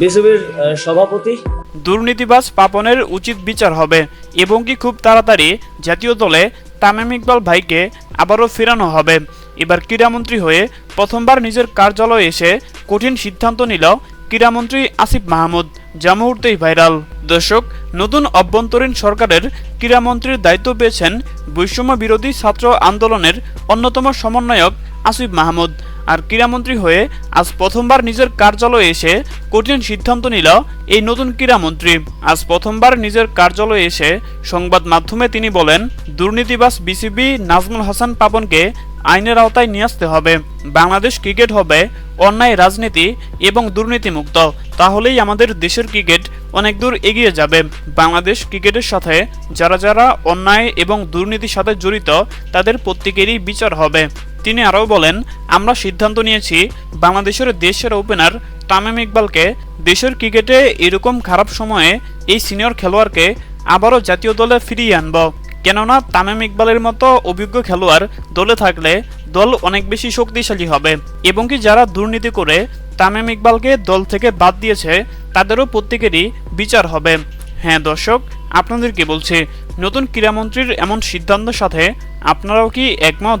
বিসিবির সভাপতি। দুর্নীতিবাজ পাপনের উচিত বিচার হবে এবং কি খুব তাড়াতাড়ি জাতীয় দলে তামিম ইকবাল ভাইকে আবারও ফেরানো হবে। এবার ক্রীড়ামন্ত্রী হয়ে প্রথমবার নিজের কার্যালয়ে এসে কঠিন সিদ্ধান্ত নিল ক্রীড়ামন্ত্রী আসিফ মাহমুদ, যা মুহূর্তেই ভাইরাল। দর্শক, নতুন অভ্যন্তরীণ সরকারের ক্রীড়ামন্ত্রীর দায়িত্ব পেয়েছেন বৈষম্য বিরোধী ছাত্র আন্দোলনের অন্যতম সমন্বয়ক আসিফ মাহমুদ। আর ক্রীড়ামন্ত্রী হয়ে আজ প্রথমবার নিজের কার্যালয়ে এসে কঠিন সিদ্ধান্ত নিল এই নতুন ক্রীড়ামন্ত্রী। আজ প্রথমবার নিজের কার্যালয়ে এসে সংবাদ মাধ্যমে তিনি বলেন দুর্নীতিবাস বিসিবি নাজমুল হাসান পাপনকে আইনের আওতায় নিয়ে আসতে হবে। বাংলাদেশ ক্রিকেট হবে অন্যায়, রাজনীতি এবং দুর্নীতিমুক্ত। তাহলেই আমাদের দেশের ক্রিকেট অনেক দূর এগিয়ে যাবে। বাংলাদেশ ক্রিকেটের সাথে যারা যারা অন্যায় এবং দুর্নীতির সাথে জড়িত, তাদের প্রত্যেকেরই বিচার হবে। তিনি আরও বলেন আমরা সিদ্ধান্ত নিয়েছি বাংলাদেশের দেশের ওপেনার তামিম ইকবালকে দেশের ক্রিকেটে এরকম খারাপ সময়ে এই সিনিয়র খেলোয়াড়কে আবারও জাতীয় দলে ফিরিয়ে আনব। কেননা তামিম ইকবালের মতো অভিজ্ঞ খেলোয়াড় দলে থাকলে দল অনেক বেশি শক্তিশালী হবে। এবং কি যারা দুর্নীতি করে তামিম ইকবালকে দল থেকে বাদ দিয়েছে, তাদেরও প্রত্যেকেরই বিচার হবে। হ্যাঁ দর্শক, আপনাদের কি বলছে? নতুন ক্রীড়ামন্ত্রীর এমন সিদ্ধান্তের সাথে আপনারাও কি একমত?